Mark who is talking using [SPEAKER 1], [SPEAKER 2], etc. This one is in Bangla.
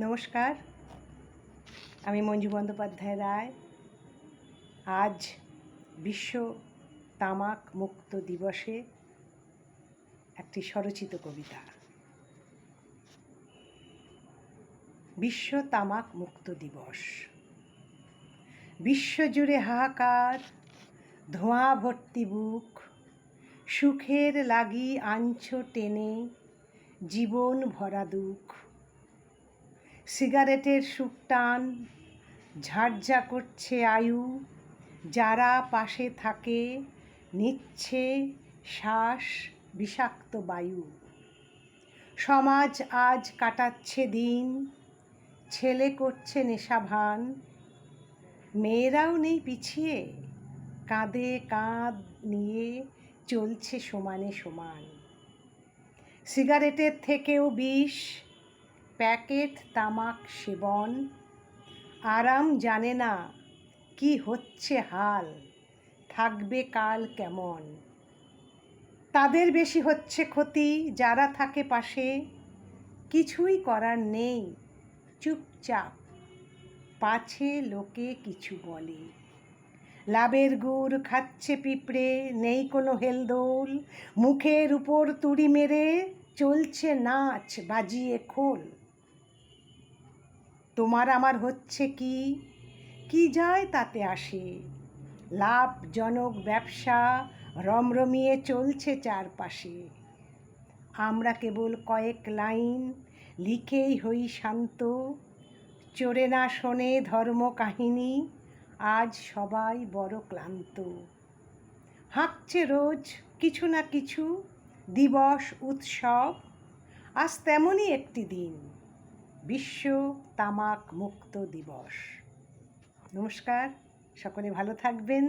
[SPEAKER 1] নমস্কার। আমি মঞ্জু বন্দ্যোপাধ্যায় রায়। আজ বিশ্ব তামাক মুক্ত দিবসে একটি স্বরচিত কবিতা। বিশ্ব তামাক মুক্ত দিবস। বিশ্বজুড়ে হাহাকার, ধোঁয়া ভর্তি বুক, সুখের লাগি আঞ্চ টেনে, জীবন ভরা দুঃখ। সিগারেটের সুকটান ঝাড়ঝা করছে আয়ু, যারা পাশে থাকে, নিচ্ছে শ্বাস বিষাক্ত বায়ু। সমাজ আজ কাটাচ্ছে দিন, ছেলে করছে নেশাভান মেয়েরাও নেই পিছিয়ে, কাঁধে কাঁধ নিয়ে চলছে সমানে সমান। সিগারেটের থেকেও বিষ প্যাকেট তামাক সেবন। আরাম জানে না কি হচ্ছে হাল, থাকবে কাল কেমন। তাদের বেশি হচ্ছে ক্ষতি যারা থাকে পাশে, কিছুই করার নেই, চুপচাপ। পাছে লোকে কিছু বলে। লাভের গুড় খাচ্ছে পিঁপড়ে, নেই কোনো হেলদোল। মুখের উপর তুড়ি মেরে চলছে নাচ বাজিয়ে খোল। তোমার আমার হচ্ছে কি? কি যায় তাতে আসে? লাভজনক ব্যবসা রমরমিয়ে চলছে চারপাশে। আমরা কেবল কয়েক লাইন লিখেই হই শান্ত। চোরে না শোনে ধর্ম কাহিনী আজ সবাই বড় ক্লান্ত। হাঁকছে রোজ কিছু না কিছু দিবস, উৎসব, আজ তেমনই একটি দিন। বিশ্ব তামাক মুক্ত দিবস। নমস্কার সকলে ভালো থাকবেন।